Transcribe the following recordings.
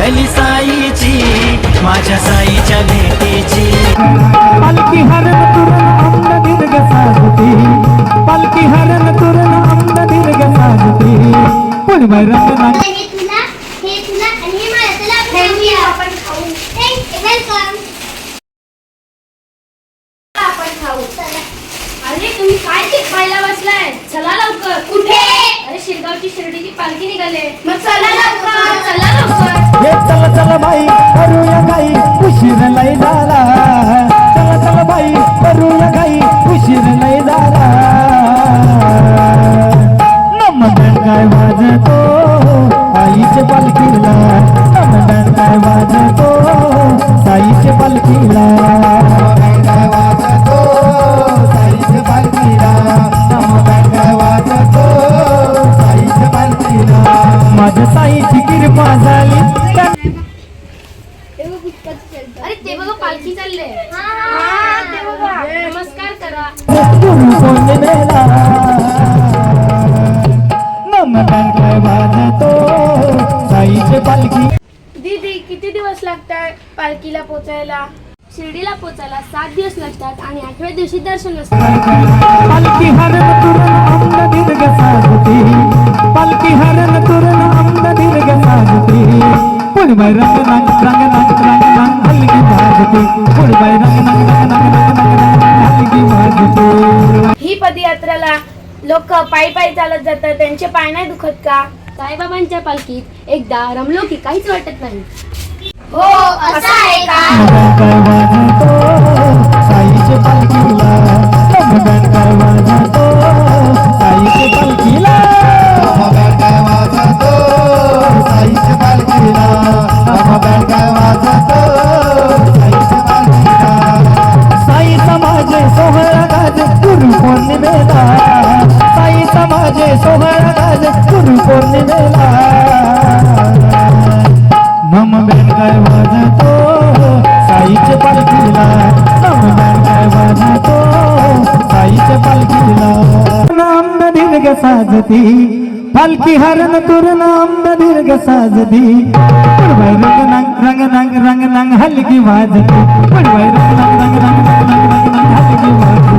लागली साईची माझ्या साईच्या भेटीची. पालखी हरण तुरण अंग दीर्घ साजती. पालखी हरण तुरण अंग दीर्घ साजती. पुणबाई रंगना हे तुला हे तुला आणि हे मला तुला थँक्यू आपण खाऊ वेलकम आपण खाऊ चला अरे खायला बसलाय. चला लवकर. कुठे? अरे शिरगावची शिर्डीची पालखी निघाले. मग चला लवकर. चला लवकर. हे चल चल बाई करूया गाई उशीर लय झाला चल चल बाई करूया गाई उशीर लय झाला नमन काय वाजतो. लागतात पालखीला पोचायला शिर्डीला पोचायला सात दिवस लागतात आणि आठव्या दिवशी दर्शन ही पदयात्रेला लोक पायी पायी चालत जातात त्यांचे पाय नाही दुखत का साईबाबांच्या पालखीत एकदा रमलो की काहीच वाटत नाही हो असा आहे का? पालखी हरण तुरण अंब दीर्घ साजती. पुढबाई रंग नांग रंग नांग रंग नांग हलकी वाजती. पुढबाई रंग नांग रंग नांग रंग नांग रंग नांग हलकी वाजती.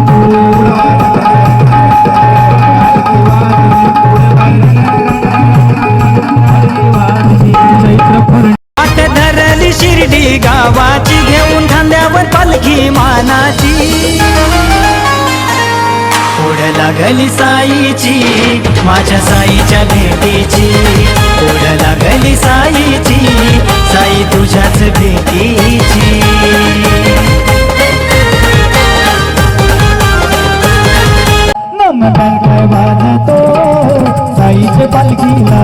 चैत्र धरली शिर्डी गावाची घेऊन खांद्यावर पालखी मानाची. पुढं लागली साईची माझ्या साईच्या भेटीची. ओढ लागली साईची साई तुझ्याच भेटीची. काय वाजतो साईचे पालखीला.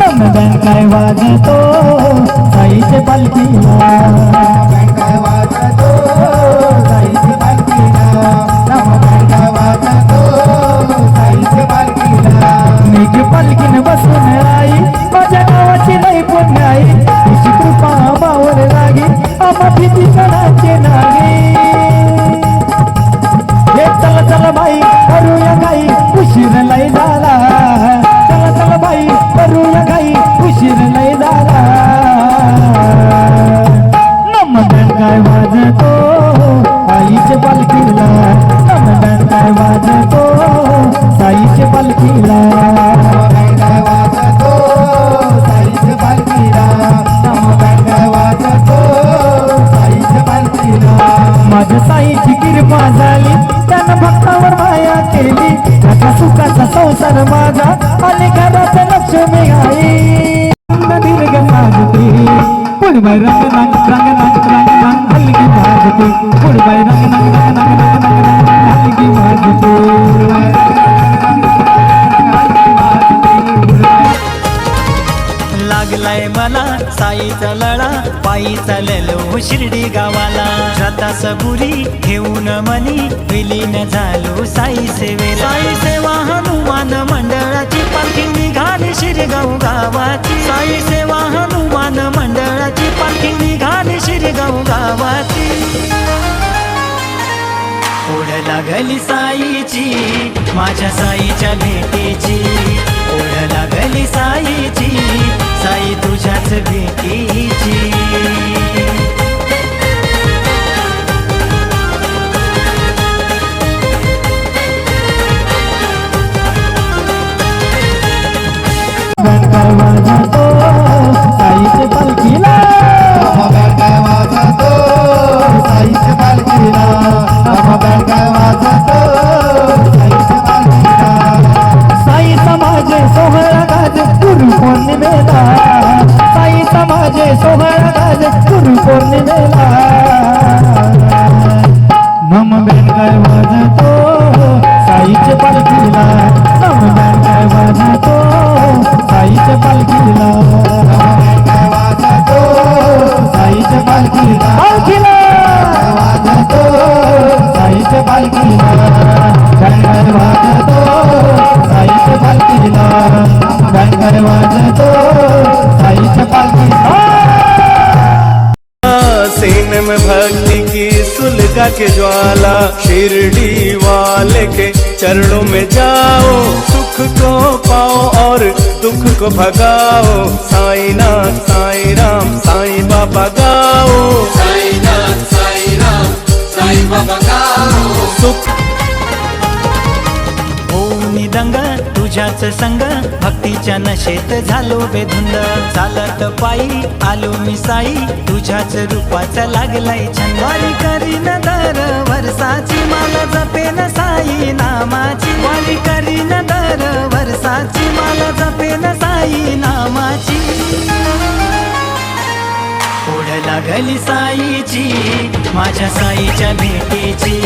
नमदान काय वाजतो साईचे पालखीला. मावर लागी आम्हा भीती कणाचे नाही शिर्डी गावाला. श्रद्धा सबुरी घेऊन मनी विलीन झालो साई सेवे साई सेवा हनुमान मंडळाची पालखी निघाली शिरगाव गावाची. साई सेवा हनुमान मंडळाची पालखी निघाली शिरगाव गावाची. पुढं लागली साईची माझ्या साईच्या भेटीची. लागली लागली साईची साई तुझ्याच भेटीची. में भक्ति की सुलगा के ज्वाला शिरडी वाले के चरणों में जाओ सुख को पाओ और दुख को भगाओ। साई नाथ साई राम साई बाबा गाओ। साई नाथ साई राम साई बाबा गाओ। सुख दंग तुझ्याच संग. भक्तीच्या नशेत झालो बेधुंद चालत पायी आलो मी साई. तुझ्याच रूपाचा लागलाय छंद. वारी करीन दर वर्षाची. मला न साई नामाची. वारी करीन दर वर्षाची. मला न साई नामाची. ओढ लागली साईची. माझ्या साईच्या भेटीची.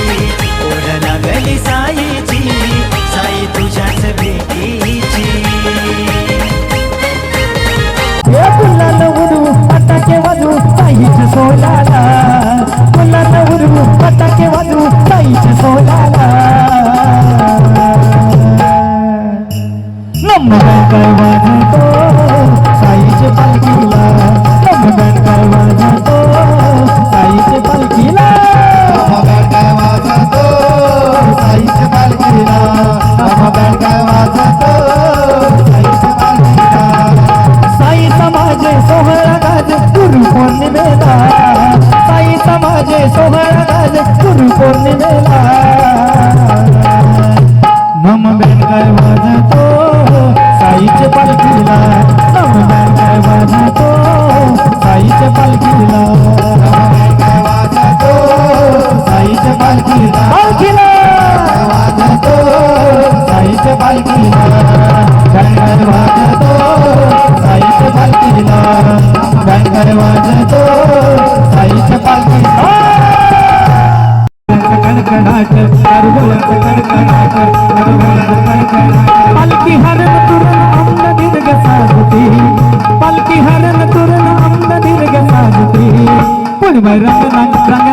ओढ लागली साईची. तुझ्याच भेटीची. हे फुलानं उडवू फटाके वाजवू साईच्या सोलाला. फुलानं उडवू फटाके वाजवू साईच्या सोलाला. नम्र बँकर वाजतो साईच्या पालखीला मम बँकर वाजतो साईच्या पालखीला. वाजतो साईच्या पालखीला. पालखीला! वाजतो साईच्या पालखीला. बँकर वाजतो साईच्या पालखीला. बँकर वाजतो साईच्या पालखीला. कडकडाट कडबोलत कडकडाट कडबोलत कडकडाट पालखी हरण तुरण आमन दीर्घ साजती पालखी हरण तुरण आमन दीर्घ साजती पुढबाई रंग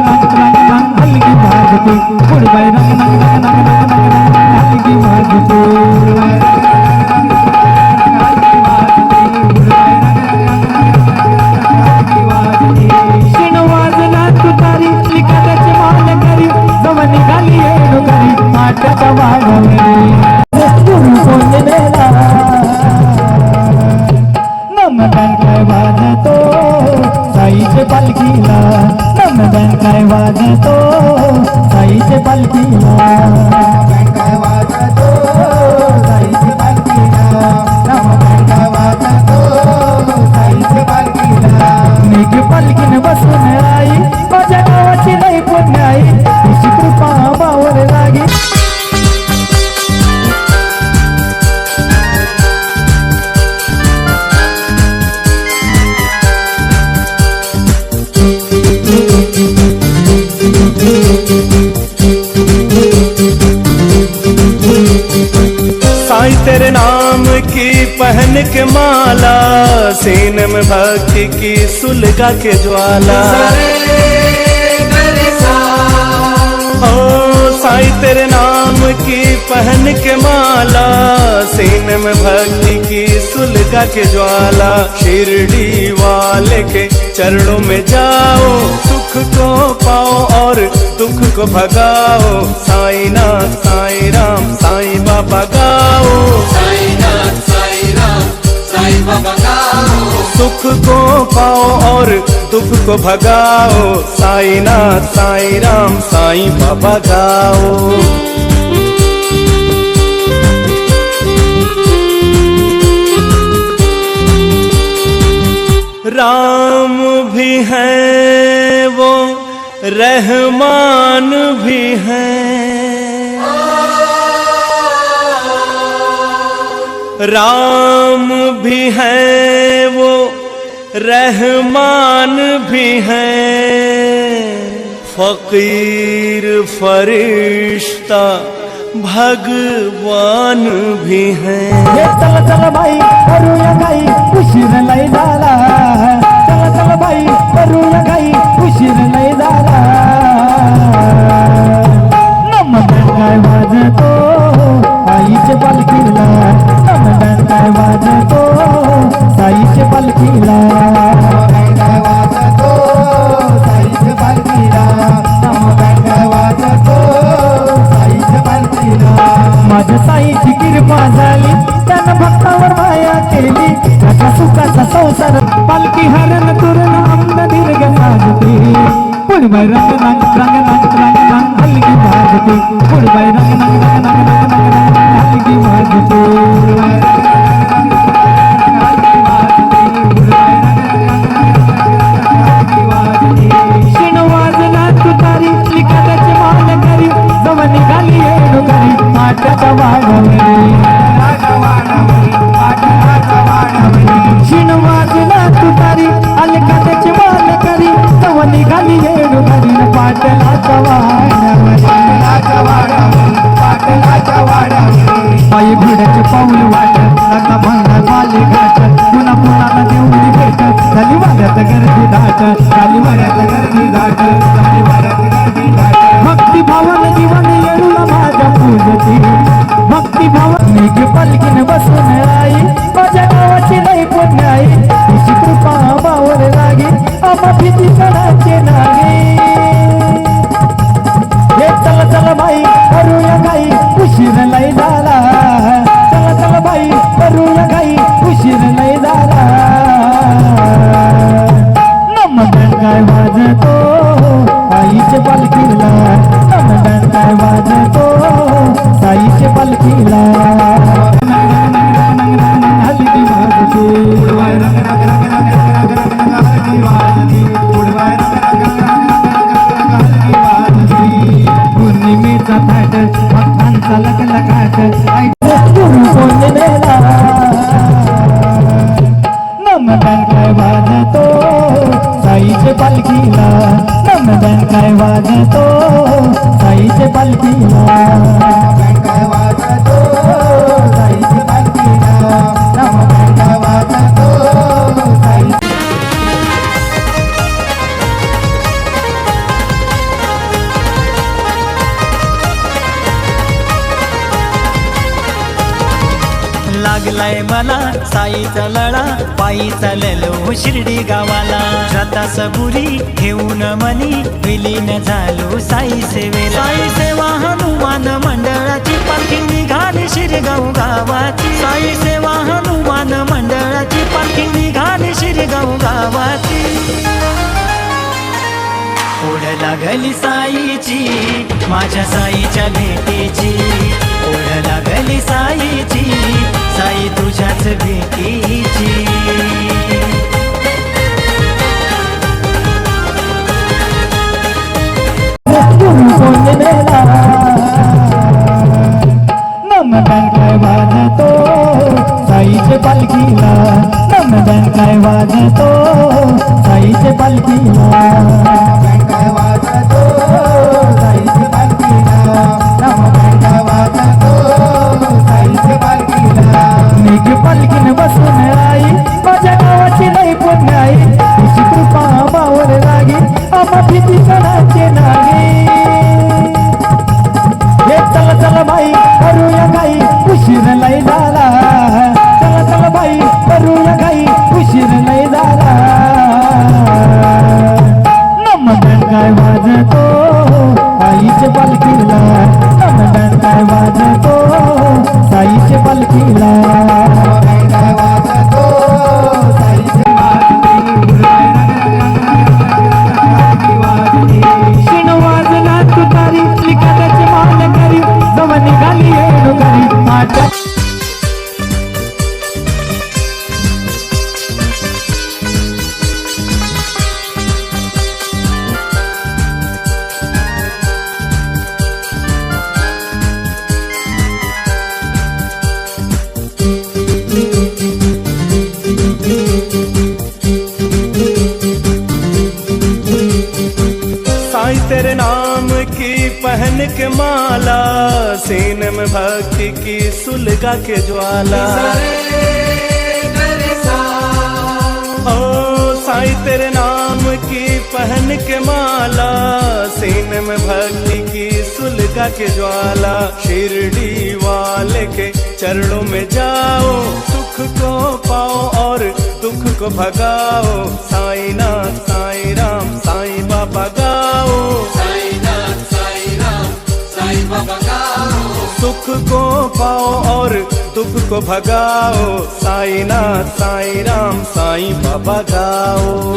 वाजतो. साईचे पालखीला नमदान काय वाजतो? साईचे पालखीला काय वाजतो? साईचे पालखीला काय वाजतो? साईचे पालखीला पालखीन बसून आई. माझ्या गावाची नाही पुण्याई. के माला सीन में भक्ति की सुलगा के ज्वाला। ओ साई तेरे नाम की पहन के माला सीन में भक्ति की सुलगा के ज्वाला। शिरडी वाले के चरणों में जाओ सुख को पाओ और दुख को भगाओ। साई नाथ साई राम साई बाबा गाओ। साई नाथ साई राम। सुख को पाओ और दुख को भगाओ। साई नाथ साई राम साई बाबा गाओ। राम भी है वो, रहमान भी है। राम भी है वो रहमान भी है। फकीर फरिश्ता भगवान भी है। चल चल भाई करूया गाई उशीर लय झाला पुढबाई रंग रंग रंग करी पाटलाचा पायी घोड्याचे पाऊल वाटत आता भंगा झाले घाट पुन्हा पुन्हा देऊन भेट झाली वाड्यात गर्दी दाट झाली वाड्यात गर्दी दाट झाली वाड्यात गर्दी दाट भक्ती भावन जीवन येऊला माझ्या पूजती भक्ती भावन मेघ पलकीन बसून आई माझ्या गावाची नाही पुण्य आई तुझी कृपा बावर लागे आम्हा भीती कणाचे नाही भक्तांचा लकलकाट गुरु काय वाजतो साईचे पालखीला नमदन काय वाजतो साईचे पालखीला लागलाय मला. साईचा लळा पायी चाललो हो शिर्डी गावाला. श्रद्धा सबुरी घेऊन मनी विलीन झालो साई सेवेला. साई सेवा हनुमान मंडळाची पालखी निघाली शिरगाव गावाची. साई सेवा हनुमान मंडळाची पालखी निघाली शिरगाव गावाची. ओढ लागली साईची माझ्या साईच्या भेटीची. दिला. भक्ति की सुलगा के ज्वाला। ओ, साईं तेरे नाम की पहन के माला, सीने में भक्ति की सुलगा के ज्वाला। शिरडी वाले के चरणों में जाओ, सुख को पाओ और दुख को भगाओ। साई नाथ साई राम साईं बाबा गाओ। सुख को पाओ और दुख को भगाओ। साईं नाथ साईं राम साईं बाबा गाओ।